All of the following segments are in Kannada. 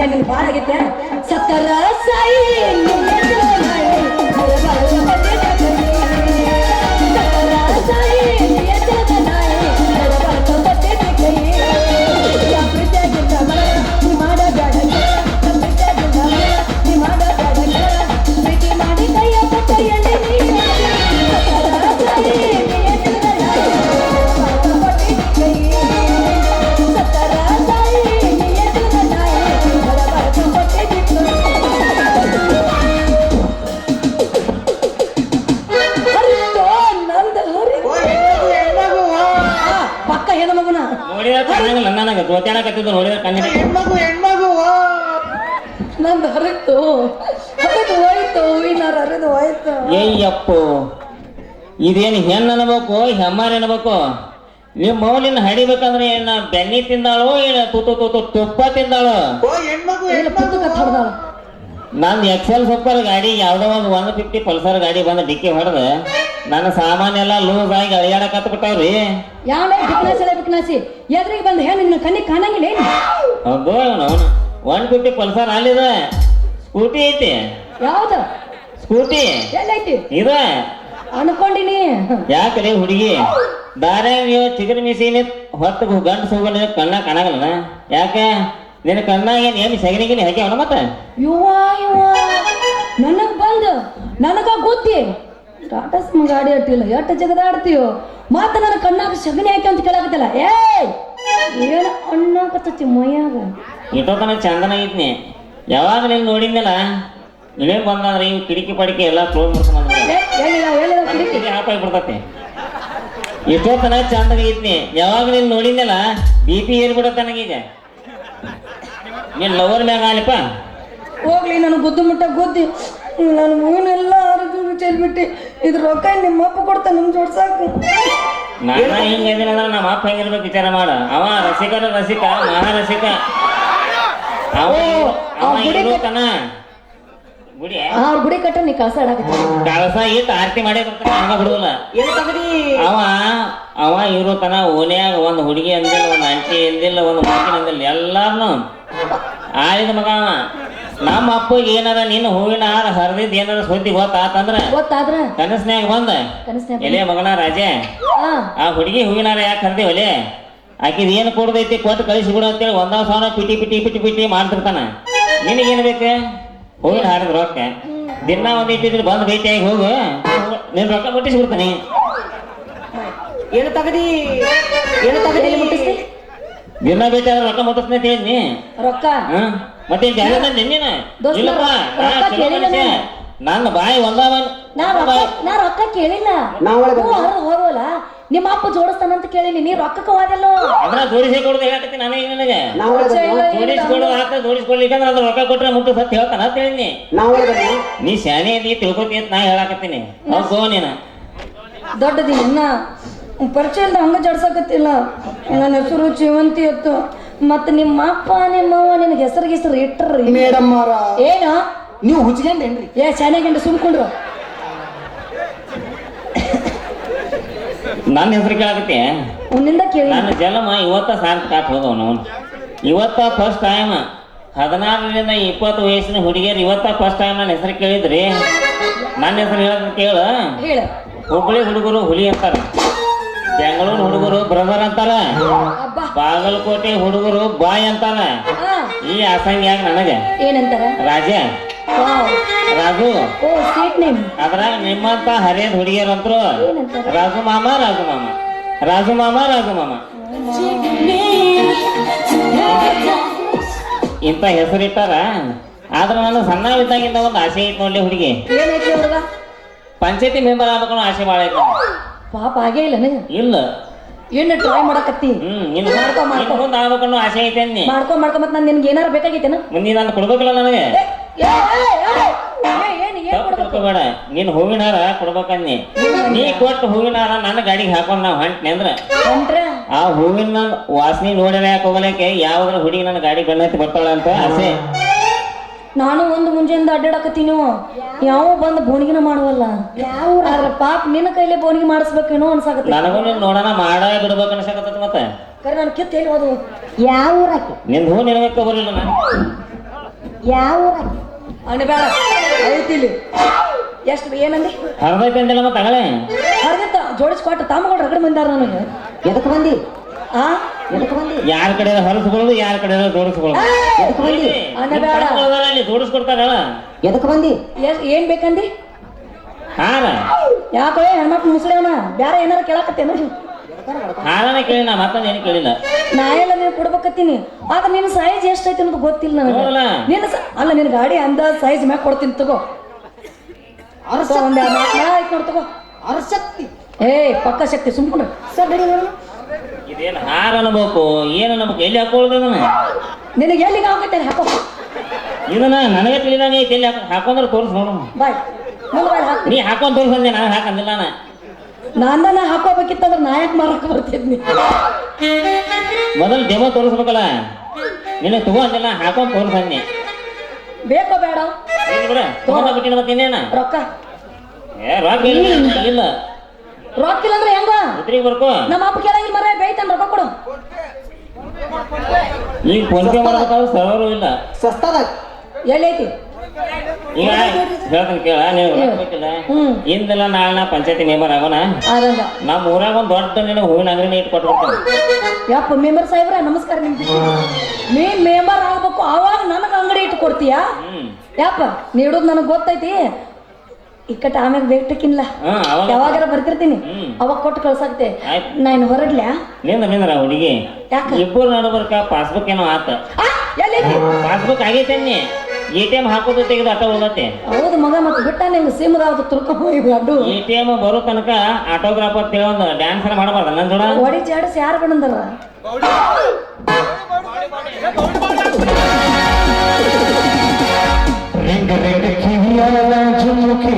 ಮುಂಜಾನೆ ಬಾಳ ಆಗೈತೆ ಸತ್ತರ ಏಯ್ಯಪ್ಪು ಇದೇನು ಹೆಣ್ಣು ಅನ್ಬೇಕು ಹೆಮ್ಮಾರ್ ಅನ್ಬೇಕು? ನಿಮ್ಮ ಮೌಲಿನ ಹಡಿಬೇಕಂದ್ರೆ ಏನ ಬೆಣ್ಣಿ ತಿಂದಾಳು ಏನ ತುತ್ತು ತುತ್ತು ತುಪ್ಪ ತಿಂದಾಳು? ನಂದು ಎಕ್ಸೆಲ್ ಸೂಪರ್ ಗಾಡಿ ಯಾವ್ದೋ ಒಂದು ಒನ್ ಫಿಫ್ಟಿ ಪಲ್ಸರ್ ಗಾಡಿ ಬಂದು ಡಿಕ್ಕಿ ಹೊಡೆದ. ನನ್ನ ಸಾಮಾನೆಲ್ಲ ಲೂಸ್ ಆಗಿ ಅಳಿಯಾಡಕ್ ಬಿಟ್ಟಾವ್ರಿ. ಯಾವ ಬಿಕ್ನಾಸಿ ಅಲ್ಲ ಬಿಕ್ನಾಸಿ ಎದ್ರಿಗೆ ಬಂದ ನಿನ್ನ ಕಣ್ಣಿಗೆ ಕಾಣಂಗಿಲ್ಲ ಒನ್ ಫಿಫ್ಟಿ ಪಲ್ಸರ್ ಅಲ್ಲಿದೆ. ಸ್ಕೂಟಿ ಐತಿ. ಯಾವ್ದು? ಸ್ಕೂಟಿ ಎಲ್ಲೈತಿ? ಇದ ಅನ್ಕೊಂಡಿನಿ. ಯಾಕ್ರಿ ಹುಡುಗಿ? ದಾರ್ಯಾಗ ಚಿಗರ್ ಮಿಸಿನಿ ಹೊತ್ತು ಗಂಡ ಸೋಗ ಕಣ್ಣ ಕಾಣಗಲ್ಲ ಯಾಕ? ನಿನ್ನ ಕಣ್ಣಾಗ ಏನು ಏನು ಸಗಣಿಗಿನಿ ಅವನ ಮತ್ತೆ? ಯುವ ಯುವ ನನಗ್ ಬಂದ ನನಗ ಗೊತ್ತಿ ಸ್ಟಾಟಸ್ ಸುಮ್ ಗಾಡಿ ಅಟ್ಟಿಲ್ಲ ಎಷ್ಟು ಜಗದಾಡ್ತೀಯೋ ಮಾತ ನನ್ನ ಕಣ್ಣಾಗ ಸಗಣಿ ಹಾಕಿ ಅಂತ ಕೇಳಾಕತ್ತಲ್ಲ? ಏಯ್! ಏನು ಅಣ್ಣಾಕತ್ತತಿ ಮೈಯಾಗ? ಇಟ್ಟೋತನ ಚಂದನ ಐತ್ನಿ. ಯಾವಾಗ ನೀನು ನೋಡಿದ್ನಲ್ಲ? ಇಲ್ಲೇ ಬಂದಂದ್ರೆ ಇವು ಕಿಟಕಿ ಪಡಿಕೆ ಎಲ್ಲ ಕ್ಲೋಸ್ ಮಾಡ್ಕೊಂಡು ಕಿಡಿಕಿ. ಹಾಪಾಗಿ ಬಿಡ್ತತಿ. ಇಷ್ಟೊತ್ತನ ಚಂದಾಗ ಐತ್ನಿ ಯಾವಾಗ ನೀನು ನೋಡಿದ್ನಲ್ಲ ಬಿ ಪಿ ಏರ್ಬಿಡತ್ತ ನನಗೀಗ? ನೀನು ಲವರ್ ಮ್ಯಾಗ ಆಲಿಪ್ಪ ಹೋಗ್ಲಿ ನನಗೆ ಗುದ್ದು ಮುಟ್ಟ ಗುದ್ದಿ. ನಾನು ಹೂನೆಲ್ಲ ಆರೋಗ್ಯ ಚೆಲ್ಬಿಟ್ಟು ಇದ್ರ ರೊಕ್ಕ ನಿಮ್ಮ ಅಪ್ಪ ಕೊಡ್ತಾನೆ ನಮ್ ಜೋಡ್ಸಾಕು ನಾನ ಹಿಂಗ ಅಂದ್ರೆ ನಮ್ಮ ಅಪ್ಪ ಹೆಂಗಿರ್ಬೇಕು ವಿಚಾರ ಮಾಡ. ಅವ ರಸಿಕರ ರಸಿಕ ಮಹಾರಸಿಕ ಅವ ಗುಡಿ ಅವ್ರ ಗುಡಿ ಕಟ್ಟ ನೀ ಕಳಸ ಕಳಸ ಇತ್ತು ಆರತಿ ಮಾಡೇ ಬರ್ತಾನೆ ಹಂಗ ಬಿಡುವಲ್ಲ ತಗಡಿ ಅವ ಅವ ತನ ಓನ್ಯಾಗ ಒಂದು ಹುಡುಗಿ ಅಂದಿಲ್ಲ ಒಂದು ಆಂಟಿ ಅಂದಿಲ್ಲ ಒಂದು ಮಕ್ಕಳ ಅಂದಿಲ್ಲ ಎಲ್ಲಾರ್ನು. ಆಳಿದ ಮಗ ಅವ. ನಮ್ಮ ಅಪ್ಪಗೆ ಏನಾರ ನಿನ್ನ ಹೂವಿನ ಹಾರ ಹರಿದಿದ್ದು ಏನಾರ ಸುದ್ದಿ ಗೊತ್ತಾತಂದ್ರ? ಗೊತ್ತಾದ್ರ? ಕನಸ್ನ್ಯಾಗ ಬಂದ? ಎಲೆ ಮಗನ ರಾಜೇ? ಆ. ಹುಡುಗಿ ಹೂವಿನ ಹಾರ ಯಾಕೆ ಹರಿದೇವಲೆ ಆಕಿದ ಏನು ಕೊಡ್ದೈತಿ ಕೊಟ್ಟು ಕಳಿಸಿ ಬಿಡು ಅಂತೇಳಿ ಒಂದೊಂದು ಸಾವಿರ ಪಿಟಿ ಪಿಟಿ ಪಿಟಿ ಪಿಟಿ ಮಾಡ್ತಿರ್ತಾನ. ನಿನಗೇನು ಬೇಕು? ಹೂವಿನ ಹಾರಿದ ರೊಕ್ಕ. ದಿನ ಒಂದ್ ಇಟ್ಟಿದ್ರೆ ಬಂದು ಭೇಟಿಯಾಗಿ ಹೋಗು. ನಿನ್ ರೊಕ್ಕ ಮುಟ್ಟಿಸ್ಬಿಡ್ತಾನೆ. ಏನು ತಗದಿ? ಏನು ತಗದಿ ಮುಟ್ಟಿಸ್ತಿ? ದಿನ ಭೇಟಿ ಆದ್ರೆ ರೊಕ್ಕ ಮುಟ್ಟಿಸ್ತೀನಿ ಅಂತ ಹೇಳಿದ್ನಿ. ರೊಕ್ಕ? ಮತ್ತೆ ಜಾಗ ತಂದೆ ನಿನ್ನ ದೋಸ್ತ, ಇಲ್ಲಪ್ಪ. ನಾ ರೊಕ್ಕ ಚಲೋ ಕೇಳಿಲ್ಲ ಮನುಷ್ಯ. ನಾನು. ನನ್ನ ಬಾಯಿ ಒಂದ ನಾ ರೊಕ್ಕ ನಾ ರೊಕ್ಕ ಕೇಳಿಲ್ಲ. ನಾ ಒಳಗೆ ಹ್ಞೂ ಹರಿದು ಹೋಗೋಲ್ಲ. ನಿಮ್ಮ ಅಪ್ಪ ಜೋಡಿಸ್ತಾನಂತ ಕೇಳಿನಿ. ನೀ ರೊಕ್ಕಕ್ಕೆ ಹೋದಲ್ಲೋ? ಅದನ್ನ ಜೋಡಿಸಿ ಕೊಡುದು ಹೇಳಕತ್ತಿ ನನಗೆ. ಒಳಗೆ ಆತ ಜೋಡಿಸ್ಕೊಡ್ಲಿಕ್ಕೆ ಅಂದ್ರೆ ಅದು ರೊಕ್ಕ ಕೊಟ್ರೆ ಮುಟ್ಟು ಸತ್ ಹೇಳ್ತಾನ ಅಂತ ಒಳಗೆ ನೀ ಶಾನೆ ನೀ ತಿಳ್ಕೊತಿ ಅಂತ ನಾ ಹೇಳಾಕತ್ತೀನಿ. ಹೌದು ನೀನು. ದೊಡ್ಡದಿ ಇನ್ನ ಪರಿಚಯ ಇಲ್ದ ಹಂಗ ಜಡ್ಸಕತ್ತಿಲ್ಲ. ನನ್ನ ಹೆಸರು ಜೀವಂತಿ ಇತ್ತು. ಮತ್ತೆ ನಿಮ್ಮ ಅಪ್ಪ ನಿಮ್ಮವ್ವ ನಿನಗೆ ಹೆಸರು ಹೆಸರು ಇಟ್ಟರ್ರಿ ಮೇಡಮ್ ಏನು? ನೀವು ಹುಚ್ಕೊಂಡೇನ್ರಿ ಏ ಚೆನ್ನಾಗಿ ಸುಮ್ಕೊಂಡ್ರು ನನ್ನ ಹೆಸರು ಕೇಳಕತ್ತೆ. ಅವನಿಂದ ಕೇಳಿ. ನನ್ನ ಜನ್ಮ ಇವತ್ತ ಸಾಂತ ಕಾಟ್ ಹೋದವನು ಇವತ್ತ ಫಸ್ಟ್ ಟೈಮ್ ಹದಿನಾರರಿಂದ ಇಪ್ಪತ್ತು ವಯಸ್ಸಿನ ಹುಡುಗಿಯರು ಇವತ್ತ ಫಸ್ಟ್ ಟೈಮ್ ನನ್ನ ಹೆಸರು ಕೇಳಿದ್ರಿ. ನನ್ನ ಹೆಸರು ಹೇಳೋದ್ ಕೇಳು. ಹೇಳು. ಹುಬ್ಬಳ್ಳಿ ಹುಡುಗರು ಹುಲಿ ಅಂತಾರ. ಬೆಂಗಳೂರು ಹುಡುಗರು ಬ್ರದರ್ ಅಂತಾರ. ಬಾಗಲಕೋಟೆ ಹುಡುಗರು ಬಾಯ್ ಅಂತಾರ. ಈ ಆಸಂಗ್ಯಾಗ ನನಗೆ ಏನಂತಾರ? Raja. Raju. Oh sweet name ಅದ್ರಾಗ ನಿಮ್ಮಂತ ಹರಿಯದ ಹುಡುಗಿಯರಂತ್ರು ಏನಂತಾರ? ರಾಜು ಮಾಮ ರಾಜು ಮಾಮ. ರಾಜು ಮಾಮ ರಾಜು ಮಾಮ. ಇಂಥ ಹೆಸರಿಟ್ಟಾರ ಆದ್ರೆ ನಾನು ಸಣ್ಣ ಇದ್ದಾಗಿಂದ ಒಂದು ಆಸೆ ಐತ್ ನೋಡ್ಲಿ ಹುಡುಗಿ. ಏನೈತಿ ಹುಡುಗ? ಪಂಚಾಯತಿ ಮೆಂಬರ್ ಆಗ್ಬೇಕು ಆಸೆ ಭಾಳ ಐತಿ ಪಾಪ ಆಗೇ ಇಲ್ಲ ಇಲ್ಲ. ಏನು ಟ್ರೈ ಮಾಡಕತ್ತಿ. ಹ್ಮ್ ಇನ್ನು ಮಾಡ್ಕೊ, ಮಾಡ್ಕೊ. ಮುಂದೆ ಆಗ್ಬೇಕು ಆಸೆ ಐತೆ ಮಾಡ್ಕೊ ಮಾಡ್ಕೊ ಮತ್ತೆ ನಾನು ನಿನ್ಗೆ ಏನಾರ ಬೇಕಾಗೈತೇನ? ಮುಂದೆ ನಾನು ಕೊಡ್ಬೇಕಲ್ಲ ನನಗೆ? ನೀನ್ ಹೂವಿನ ಹಾರ ಕೊಡ್ಬೇಕನ್ನಿ. ನೀ ಕೊಟ್ಟು ಹೂವಿನ ಹಾರ ನನ್ನ ಗಾಡಿಗೆ ಹಾಕೊಂಡು ನಾವ್ ಹೊಂಟ್ನಿ ಅಂದ್ರ ಹೊಂಟ್ರ? ಆ ಹೂವಿನ ವಾಸನೆ ಯಾಕೆ ಹೋಗಲಿಕ್ಕೆ ಯಾವ್ದ್ರ ಹುಡುಗಿ ನನ್ನ ಗಾಡಿ ಬೆನ್ನತ್ತಿ ಬರ್ತಾಳ ಅಂತ ಆಸೆ. ನಾನು ಒಂದು ಮುಂಜಾನೆ ಅಡ್ಡಾಡಕತ್ತೀನಿ ಯಾವ ಬಂದು ಬೋಣಿಗಿನ ಮಾಡುವಲ್ಲ? ಯಾವ ಆದ್ರೆ ಪಾಪ ನಿನ್ನ ಕೈಲಿ ಬೋಣಿಗೆ ಮಾಡಿಸ್ಬೇಕೇನೋ ಅನ್ಸಾಕತ್ತಿ ನನಗೂ ನೀನ್ ನೋಡೋಣ ಮಾಡ ಬಿಡ್ಬೇಕು ಅನ್ಸಾಕತ್ತ ಮತ್ತೆ. ಕರೆ ನಾನು ಕಿತ್ತು ಎಲ್ಲಿ ಹೋದು ಯಾವ ಊರಾಕಿ? ನಿನ್ನ ಹೂ ನಿನಗಕ್ಕ ಬರಲಿಲ್ಲ ನಾನು. ಯಾವ ಊರ ಅನ್ಬೇಡ ಬೇಡ. ಇಲ್ಲಿ ಎಷ್ಟು ಏನಂದಿ ಹರ್ದೈತೆ ಅಂದಿಲ್ಲ ಮತ್ತೆ ತಗಳೆ. ಹರಿದಿತ್ತ ಜೋಡಿಸ್ಕೊಟ್ಟು ತಾಮಗಳು ರಗಡ ಬಂದಾರ ನನಗೆ. ಎದಕ್ಕೆ ಬಂದಿ? ಆ? ಎದಕ್ಕೆ ಬಂದಿ? ಯಾರ ಕಡೆ ಹೊರಸ್ಕೊಳ್ಳೋದು ಯಾರ ಕಡೆ ಜೋಡಿಸ್ಕೊಳ್ಳೋದು ಎದಕ್ಕೆ ಬಂದಿ? ಅನ್ನಬೇಡ ಅಲ್ಲಿ ಜೋಡಿಸ್ಕೊಡ್ತಾರ ಎದಕ್ಕೆ ಬಂದಿ? ಏನು ಏನ್ ಬೇಕಂದಿ? ಹಾರ? ಯಾಕೋ ಹೆಣ್ಮಕ್ಳು ಮುಸ್ಲಿಮನ ಬ್ಯಾರೆ ಏನಾರ ಕೇಳಕತ್ತೇನು ಹಾರನ ಕೇಳಿ ನಾ ನೀನು ಏನು ಕೇಳಿಲ್ಲ. ನಾ ಎಲ್ಲ ನೀನು ಕೊಡ್ಬೇಕತ್ತೀನಿ. ಆದ್ರೆ ನಿನ್ನ ಸೈಜ್ ಎಷ್ಟೈತಿ ಅನ್ನೋದು ಗೊತ್ತಿಲ್ಲ ನೋಡಲ್ಲ. ನನಗೆ ನಿನ್ನ ಸ- ಅಲ್ಲ ನಿನ್ನ ಗಾಡಿ ಅಂದ ಸೈಜ್ ಮ್ಯಾಗ ಕೊಡ್ತೀನಿ ತಗೋ. ಅರಸ ಒಂದೇ ಎರಡ್ ನಾಲ್ಕು ನಳ ಐತ್ ನೋಡ್ ತಗೋ. ಅರಸಕ್ತಿ ಏ ಪಕ್ಕ ಶಕ್ತಿ ಸುಮ್ಕೊಂಡು ಸರ್ ನಡಿ ನೋಡು. ಇದೇನು ಹಾರ ಅನ್ಬೇಕು? ಏನು ಅನ್ಬೇಕು? ಎಲ್ಲಿ ಹಾಕೊಳ್ಳೋದು ಇದನ್ನ? ನಿನಗೆ ಎಲ್ಲಿಗೆ ಆಗತ್ತೆ ಹಾಕೋ. ಇದನ್ನ ನನಗೆ ತಿಳಿದಂಗೆ ಐತೆ ಎಲ್ಲಿ ಹಾಕ ಹಾಕೊಂಡ್ರೆ ತೋರಿಸ್ ನೋಡಮ್ಮ. ಬಾಯ್. ಮುಂದೆ ಬಾಯ್ ಹಾಕ್ತೀನಿ. ನೀ ಹಾಕೊಂಡ್ ತೋರಿಸಂದೆ ನಾನು ಹಾಕಂದಿಲ್ಲ ನಾನು. ನಾನು ನಾ ಹಾಕೋಬೇಕಿತ್ತಂದ್ರೆ ನಾ ಯಾಕೆ ಮಾರಕ್ ಬರ್ತಿದ್ನಿ? ಮೊದಲು ದೇವ ತೋರಿಸ್ಬೇಕಲ್ಲ? ನಿನ್ನ ತಗೋ ಅಂದಿಲ್ಲ ಹಾಕೊಂಡ್ ತೋರಿಸಂದೆ. ಬೇಕೋ ಬೇಡ? ತಗೊಂಡ ಬಿಟ್ಟಿನ ಮತ್ತೆ ಇನ್ನೇನ? ರೊಕ್ಕ. ಏ ರೊಕ್ಕ ಇಲ್ಲ ಇಲ್ಲ. ರೊಕ್ಕ ಇಲ್ಲ ಅಂದ್ರೆ ಹೆಂಗ? ಉದ್ರಿಗೆ ಬರ್ಕೋ. ನಮ್ಮ ಅಪ್ಪ ಕೇಳಂಗಿಲ್ಲ ಮರ ಬೇಯ್ತಾನ ರೊಕ್ಕ ಕೊಡು. ಈಗ ಫೋನ್ ಪೇ ಮಾಡ್ಬೇಕಾದ್ರೆ ಸರ್ವರು ಇಲ್ಲ. ಸಸ್ತಾದಾಗ. ಎಲ್ಲೈತಿ ಹೇಳ್ತೀನಿ ಕೇಳ ನೀವು ಇಂದೆಲ್ಲ ನಾಳೆ ನಾ ಪಂಚಾಯತಿ ಮೆಂಬರ್ ಆಗೋಣ. ಆದಂಗ ನಮ್ಮ ಊರಾಗ ಒಂದು ದೊಡ್ಡ ನಿನ್ನ ಹೂವಿನ ಅಂಗಡಿನ ಇಟ್ಟು ಕೊಟ್ಬಿಡ್ತಾನೆ. ಯಪ್ಪ ಮೆಂಬರ್ ಸಾಹೇಬ್ರ ನಮಸ್ಕಾರ ನಿಮ್ಗೆ. ಮೆಂಬರ್ ಆಗ್ಬೇಕು ಅವಾಗ ನನಗೆ ಅಂಗಡಿ ಇಟ್ಟು ಕೊಡ್ತೀಯಾ? ಹ್ಮ್. ಯಪ್ಪ ನೀಡೋದು ನನಗೆ ಗೊತ್ತೈತಿ. ಇಕ್ಕಟ್ಟ ಆಮ್ಯಾಗ ಅವಾಗ ಯಾವಾಗಾರ ಬರ್ತಿರ್ತೀನಿ. ಅವಾಗ ಕೊಟ್ಟು ಕಳ್ಸಕ್ತೆ. ಆಯ್ತು. ನಾನು ಹೊರಡ್ಲ್ಯಾ? ನಿಂದ ನಿಂದ್ರ ಹುಡುಗಿ. ಯಾಕ? ಇಬ್ಬರು ನಡ್ಬರ್ಕ ಪಾಸ್ಬುಕ್ ಏನೋ ಆತ. ಪಾಸ್ಬುಕ್ ಆಗೈತೆ ಎ ಟಿ ಎಂ ಹಾಕೋದು ತೆಗೆದು ಆಟೋ ಹೋಗತ್ತೆ ಹೌದು ಮಗ ಮತ್ತೆ ಬಿಟ್ಟ ನಿಂಗೆ ಸಿಮ್ದಾವ್ದು ತುರ್ಕ ಹೋಗಿ ಅಡ್ಡು ಎ ಟಿ ಎಂ ಬರೋ ತನಕ ಆಟೋಗ್ರಾಫರ್ ಅಂತ ಡ್ಯಾನ್ಸ್ ಡ್ಯಾನ್ಸ್ ಮಾಡಬಾರ್ದ ನನ್ನ ಜೋಡ ಹೊಡಿ ಜಾಡಿಸಿ ಯಾರು ಬಂದಲ್ಲ ರಿಂಗ ರಿಂಗ ಕಿವಿಯ ಜುಮುಕಿ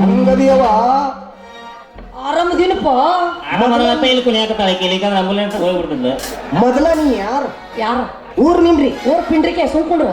ಹಂಗದಿಯವ ಆರಾಮದಿನಪ್ಪ. ಆರಾಮ ಇಲ್ಲಿ ಕುಣಿಯಾಕತ್ತಾಳ ಇಲ್ಲಿಕಂದ್ರೆ ಆಂಬುಲೆನ್ಸ್ ಹೋಗ್ಬಿಡ್ತಿದ್ದ ಮೊದಲ ನೀ ಯಾರು? ಯಾರು? ಊರ್ ನಿನ್ರಿ ಊರ್ ಪಿಂಡ್ರಿಕೆ ಸುಮ್ಕೊಂಡ್ರು.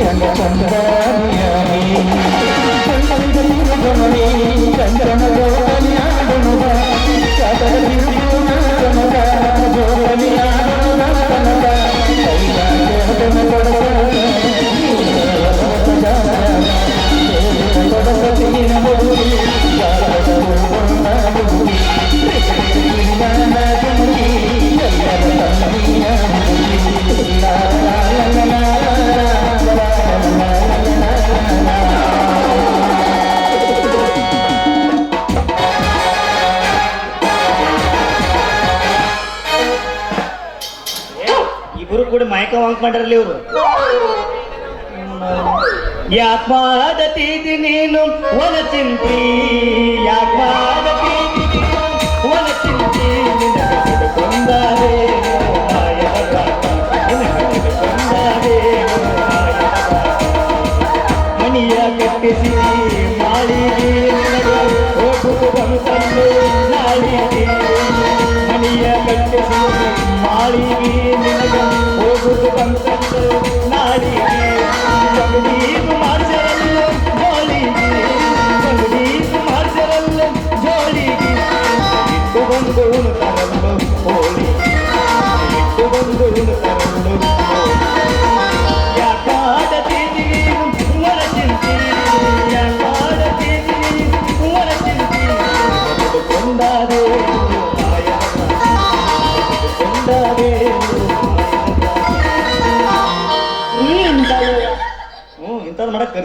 ಇಬ್ರು ಕೂಡ ಮಾಯಕ ಮಾಡಿರಲಿ ಇವರು? ಯಾತ್ಮಾದ ತೀದಿ ನೀನು ಒನ ಚಿಂತಿ ಯಾತ್ಮಾದ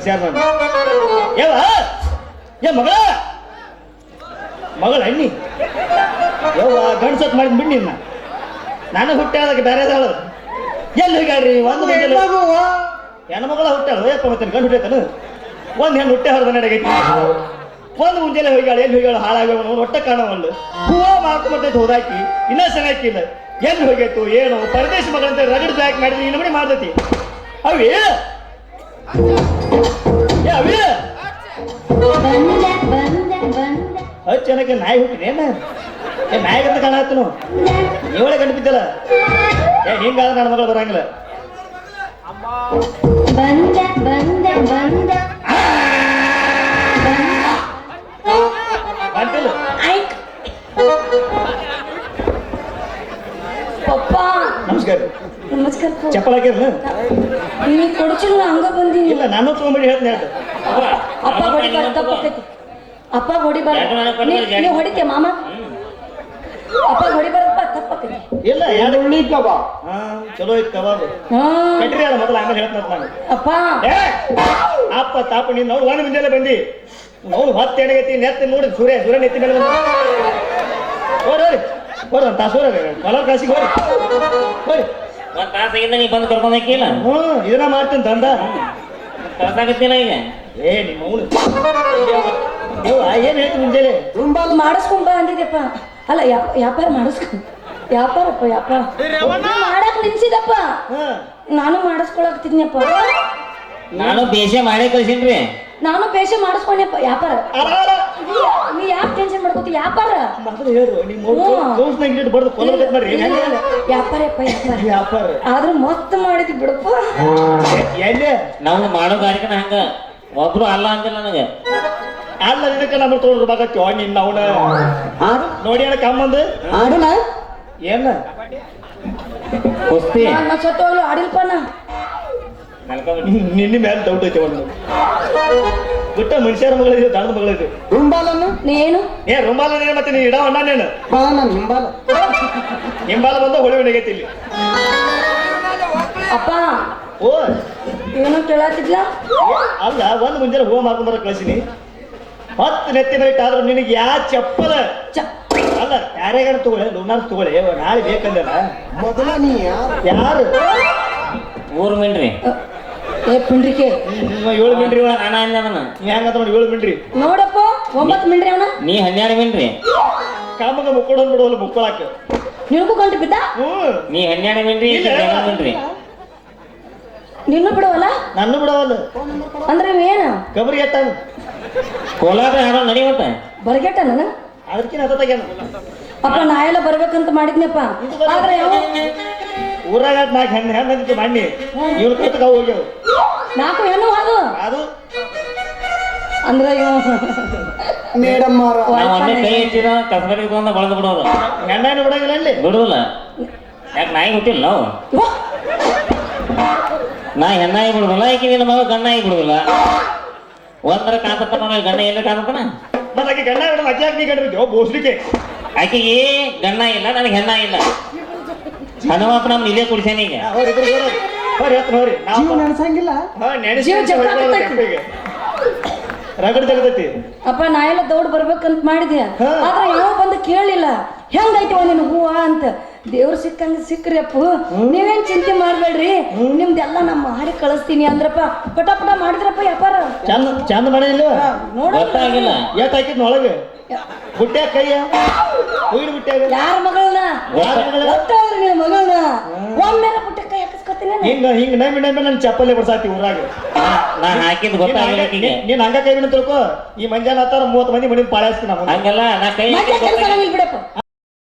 ಕರ್ಸ್ಯಾರ ನಾನು ಯಾವ ಏ ಮಗಳ ಮಗಳ ಹಣ್ಣಿ ಗಂಡ್ಸತ್ ಮಾಡಿದ್ ಬಿಡಿ ನಿನ್ನ. ನಾನು ಹುಟ್ಟಾದಾಗ ಬೇರೆ ಅದಾಳು ಎಲ್ಲಿ ಹೋಗ್ಯಾಡ್ರಿ ಒಂದು ಮಗಳ ಹುಟ್ಟಾಳು ಯಪ್ಪ ಮತ್ತೆ ಗಂಡು ಹುಟ್ಟೈತನು ಒಂದು ಹೆಣ್ಣು ಹುಟ್ಟೆ ಹೊರದ ನಡೆಗೈತಿ ಒಂದು ಮುಂಜಾನೆ ಹೋಗ್ಯಾಳ? ಎಲ್ಲಿ ಹೋಗ್ಯಾಳ? ಹಾಳಾಗ್ಯಾವ ಒಟ್ಟ ಕಾಣವಲ್ಲು ಹೂವ ಮತ್ತೆ ಹೋದಾಕಿ ಇನ್ನ ಚೆನ್ನಾಗಿಲ್ಲ ಎಲ್ಲಿ ಹೋಗೈತು ಏನು? ಪರದೇಶ ಮಗಳಂತ ರಗಡ್ ಬ್ಯಾಕ್ ಮಾಡಿದ್ರಿ ಈ ನಮನಿ ಮಾಡ್ತೈತಿ. ಅವಿ ಹತ್ತು ಜನಕ್ಕೆ ನಾಯಿ ಹುಟ್ಟಿನೇನ ಏ ನಾಯಿ ಅಂತ ಕಾಣತ್ತನು ನೀವಳೆ ಕಂಡು ಬಿದ್ದಲ್ಲ ಏ ಹಿಂಗಾದ್ರೆ ನನ್ನ ಮಗಳು ಬರಂಗಿಲ್ಲ. ಬಂದ ಬಂದ ಬಂದ. ಆಯ್ಕ್ ಪಪ್ಪ. ನಮಸ್ಕಾರ. ನಮಸ್ಕಾರ. ಚಪ್ಪಲ್ ಹಾಕಿರ್ನ ನೀ ಕೊಡ್ಚಿಲ್ಲ ಹಂಗ ಬಂದೀನಿ ಇಲ್ಲ ನಾನು ತೊಗೊಂಬಿಡಿ ಹೇಳ್ತೀನಿ ಹೇಳ್ತೆ ಅಪ್ಪ ಹೊಡಿಬಾರ ತಪ್ಪಾಕೈತಿ ಅಪ್ಪ ಹೊಡಿಬಾರ ನೀವು ಮನೆ ನೀ- ನೀ ಹೊಡಿತೆ ಮಾಮ? ಅಪ್ಪ ಹೊಡಿಬಾರಪ್ಪ ತಪ್ಪಾಕೈತಿ ಇಲ್ಲ ಎರಡು ಉಳ್ಳಿ ಕಬಾಬ್ ಹಾ ಚಲೋ ಐತ್ ಕಬಾಬ್. ಹಾ. ಕಟ್ರಿ ಅಲ್ಲ ಮೊದಲು ಆಮೇಲೆ ಹೇಳ್ತೀನಿ ನಾನು ಅಪ್ಪ. ಅಪ್ಪ ತಾಪ ನೀನು ನೋಡಿ ಮುಂಜಾನೆ ಬಂದಿ. ನೋಡು ಹತ್ತು ಎಣಗೈತಿ ನೆತ್ತಿ ನೋಡಿ ಸೂರ್ಯ ಸೂರ್ಯ ನೆತ್ತಿ ಮೇಲೆ ಬಂದ. ಹೋರಿ ಕಲರ್ ಕಾಸಿಗೆ ಹೋರಿ. ಹೋರಿ. ಒಂದ್ ತಾಸಾಗಿಂದ ನೀ ಬಂದು ಕರ್ಕೊಂಡ್ ಹೋಗಿಲ್ಲ ಹ್ಞೂ ಇದನ್ನ ಮಾಡ್ತೀನಿ ದಂದ ಕಳ್ಸಾಕತ್ತಿಲ್ಲ ಈಗ? ಏ ನಿಮ್ಮ ಅವನು ನೀವು ಏನು ಹೇಳ್ತೀನಿ ಮುಂಜಾನೆ? ಮಾಡಿಸ್ಕೊಂಬ ಅಂದಿದ್ದೆಪ್ಪ ಅಲ್ಲ ಯಾ- ವ್ಯಾಪಾರ ಮಾಡಿಸ್ಕೊ ವ್ಯಾಪಾರಪ್ಪ ವ್ಯಾಪಾರ ಮಾಡಕ್ ನಿಲ್ಸಿದಪ್ಪ ನಾನು ಮಾಡಿಸ್ಕೊಳಕ್ತಿದ್ನಪ್ಪ ನಾನು ಬೇಷ ಮಾಡೇ ಕಳ್ಸಿನ್ರಿ. ನಾನು ಪೇಶೆ ಮಾಡಿಸ್ಕೊಂಡೆ ವ್ಯಾಪಾರ. ನೀ ಯಾಕೆ ಟೆನ್ಷನ್ ಮಾಡ್ಕೋತಿ? ವ್ಯಾಪಾರ? ಮೊದಲು ಹೇಳು ನಿಮ್ಮ ಹ್ಞೂ. ಕೌನ್ಸ್ನಾಗ ಬರ್ದು ಇಲ್ಲ, ಇಲ್ಲ. ವ್ಯಾಪಾರಪ್ಪ ವ್ಯಾಪಾರ ವ್ಯಾಪಾರ. ಆದ್ರೂ ಮಸ್ತ್ ಮಾಡಿದ್ವಿ ಬಿಡಪ್ಪ. ಎಲ್ಲಿ ನಾವು ಮಾಡೋ ಕಾರ್ಯಕ್ರಮ ಹಂಗ? ಒಬ್ರು ಅಲ್ಲ ಅಂದಿಲ್ಲ ನನಗೆ. ಅಲ್ಲ ಇದಕ್ಕೆ ನಮ್ಮ ತೊಗೊಂಡ್ಬೇಕಾಗ್ತಿ ನಿನ್ನ ಅವನ. ನೋಡಿ ಅಣ್ಣ ಕಮ್ಮಂದು. ಆಡುನ ಏನ? ಕುಸ್ತಿ. ಸತ್ತೋಗ್ಲು ಆಡಿಲ್ಪ ನಾ ನಿನ್ನ ಮೇಲೆ ಡೌಟ್ ಐತೆ ಒಂದು ಬಿಟ್ಟ ಮನುಷ್ಯರ ಮಗಳಿದೆ ದಣದ ಮಗಳಿದೆ ರುಂಬಾಲನ್ನು? ನೀನು ಏ ರುಂಬಾಲ ನೀನು ಮತ್ತೆ ನೀ ಇಡ ಅಣ್ಣ ನೀನು? ಬಾ ನಾನು ಹಿಂಬಾಲ ಹಿಂಬಾಲ ಬಂದ ಹೊಳಿ ಒಣಗೈತಿ ಇಲ್ಲಿ. ಅಪ್ಪ ಓ ಏನೋ ಕೇಳತ್ತಿದ್ಲ ಅಲ್ಲ ಒಂದು ಮುಂಜಾನೆ ಹೂವ ಮಾರ್ಕೊಂಡ್ ಬರ ಕಳಿಸಿನಿ. ಹತ್ತು ನೆತ್ತಿ ಮೇಲೆ ಆದ್ರೂ ನಿನಗೆ ಯಾ ಚಪ್ಪಲ? ಅಲ್ಲ ಯಾರ್ಯಾಗಾರ ತಗೊಳ್ಳಿ ಲೋನಾರ್ ತಗೊಳ್ಳಿ ನಾಳೆ ಬೇಕಂದಲ್ಲ. ಮೊದಲ ನೀ ಯಾರು? ಯಾರು? ಊರ್ ಮಿನ್ರಿ. ಏ ಪಿಂಡ್ರಿಕೆ ಹ್ಮ್, ಏಳು ಮಿಂಡ್ರಿ ಇವ. ಅಣ್ಣ ಅಂದ ಅದನ್ನ ನೀ ಹೆಂಗಂತ ನೋಡಿ ಏಳು ಮಿಂಡ್ರಿ? ನೋಡಪ್ಪ ಒಂಬತ್ತು ಮಿಂಡ್ರಿ ಅವನ. ನೀ ಹನ್ನೆರಡು ಮಿನ್ರಿ ಕಾಮಗ ಮುಕ್ಕೊಂಡು ಬಿಡೋಲ್ಲ ಮುಕ್ಕೊಳಕ. ನಿನಗೂ ಗಂಟು ಬಿದ್ದ? ನೀ ಹನ್ನೆರಡು ಮಿನ್ರಿ ಇಲ್ಲ. ಮಿನ್ರಿ ನಿನ್ನೂ ಬಿಡವಲ್ಲ? ನನ್ನ ಬಿಡವಲ್ಲ. ಅಂದ್ರೆ ಏನು? ಎತ್ತಾನ. ಕೋಲಾರ ಯಾರೋ ನಡಿವತ್ತ ಬರ್ಗೆಟ್ಟ ನಾನು ಹತ್ತತಾಗ್ಯಾನ ಅಪ್ಪ ನಾ ಎಲ್ಲ ಬರ್ಬೇಕಂತ ಮಾಡಿದ್ನಪ್ಪ. ಆದ್ರೆ ಯಾವ ಊರಾಗ ನಾಲ್ಕು ಹೆಣ್ಣು ಹೆಣ್ಣು ಅಂತ ಮಣ್ಣಿ ಇವ್ರ ಕೈತಕ ಹೋಗ್ಯವು. ನಾಲ್ಕು ಹೆಣ್ಣು ಅದು ಅದು ಅಂದ್ರೆ ಮೇಡಮ್ ಕೈ ಬಳದು ಬಿಡೋದು. ಹೆಣ್ಣು ಬಿಡಂಗಿಲ್ಲ ಅಲ್ಲಿ. ಬಿಡುದಿಲ್ಲ. ಯಾಕೆ ನಾಯಿ ಹುಟ್ಟಿಲ್ಲ ನಾವು? ನಾ ಹೆಣ್ಣಾಗಿ ಬಿಡುದಿಲ್ಲ ಯಾಕೆ ನಿನ್ನ ಮಗ ಗಣ್ಣಾಗಿ ಬಿಡುದಿಲ್ಲ. ಒಂದರ ಕಾಂತಪ್ಪ ನೋಡಿ ಗಣ್ಣ ಎಲ್ಲ ಕಾಂತಪ್ಪನ ಮತ್ತೆ ಆಕೆ ಗಂಡ ಬಿಡೋದು ಅಕ್ಕಿ ಹಾಕಿ ಗಂಡ ಬೋಸ್ಲಿಕ್ಕೆ ಆಕೆಗೆ ಗಣ್ಣ ಇಲ್ಲ ನನಗೆ ಹೆಣ್ಣ ಇಲ್ಲ ಹನುಮಪ್ಪ ನಮ್ನ ಇಲ್ಲೇ ಕುಡಿಸ್ಯಾನ ಈಗ. ಹೋರಿ ಇಬ್ರು ಹೋರಿ. ಹೋರಿ ಹತ್ರ ಹೋರಿ. ನಾವು ಜೀವ ನೆನ್ಸಂಗಿಲ್ಲ. ಹಾ ನೆನೆಸಿ ಜೀವ ಜಗಳ ಹೊಡ್ಕೊಳ್ಳೋದು ಕಟ್ಟೈತಿ. ರಗಡ್ ತೆಗ್ದೈತಿ. ಅಪ್ಪ ನಾ ಎಲ್ಲ ದೌಡ್ ಬರ್ಬೇಕಂತ ಮಾಡಿದೆ. ಹಾ. ಆದ್ರೆ ಯಾವ ಬಂದು ಕೇಳಿಲ್ಲ. ಹೆಂಗೈತಿ ನಿನ್ನ ಹೂವ ಅಂತ. ದೇವ್ರ ಸಿಕ್ಕಂಗ ಸಿಕ್ಕ್ರಿ ಅಪ್ಪು. ನೀವೇನ್ ಚಿಂತೆ ಮಾಡ್ಬೇಡ್ರಿ. ನಿಮ್ದೆಲ್ಲ ನಾ ಮಾಡಿ ಕಳಿಸ್ತೀನಿ ಅಂದ್ರಪ್ಪ. ಪಟ ಪಟ ಮಾಡಿದ್ರಪ್ಪ ವ್ಯಾಪಾರ. ಚಂದ ಚಂದ ಮಾಡಿಲ್ಲ ನೋಡಿಲ್ಲ ಗೊತ್ತಾಗಿಲ್ಲ. ಹಾಕಿದ್ನ ಒಳಗೆ? ಬುಟ್ಟ್ಯಾಗ ಕೈಯ? ಹುಯಿಡ್ ಬುಟ್ಟ್ಯಾಗ ಯಾರ ಮಗಳನ್ನ? ನಿನ್ನ ಮಗಳನ್ನ? ಒಮ್ಮೆ ಪುಟ್ಟ ಕೈ ಹಾಕಿಸ್ಕೊತೀನಿ ಹಿಂಗ ಹಿಂಗ ನೈಮಿ ನೈಮಿ ನನ್ನ ಚಪ್ಪಲಿ ಬಿಡ್ಸಾತಿ ಊರಾಗ. ನಾ ಹಾಕಿದ್ ಗೊತ್ತಾಗಿಲ್ಲ ಆಕಿಗೆ ನೀನ್ ಹಂಗ ಕೈ ಬಿಡ ತಿಳ್ಕೊ ಈ ಮಂಜಾನ ಹತ್ತಾರ ಮೂವತ್ತು ಮಂದಿ ಮನಿ ಪಾಳಾಸ್ತಿ ನಮ್ಮ ಹಂಗಲ್ಲ ನಾ ಕೈ ಬಿಡಪ್ಪ.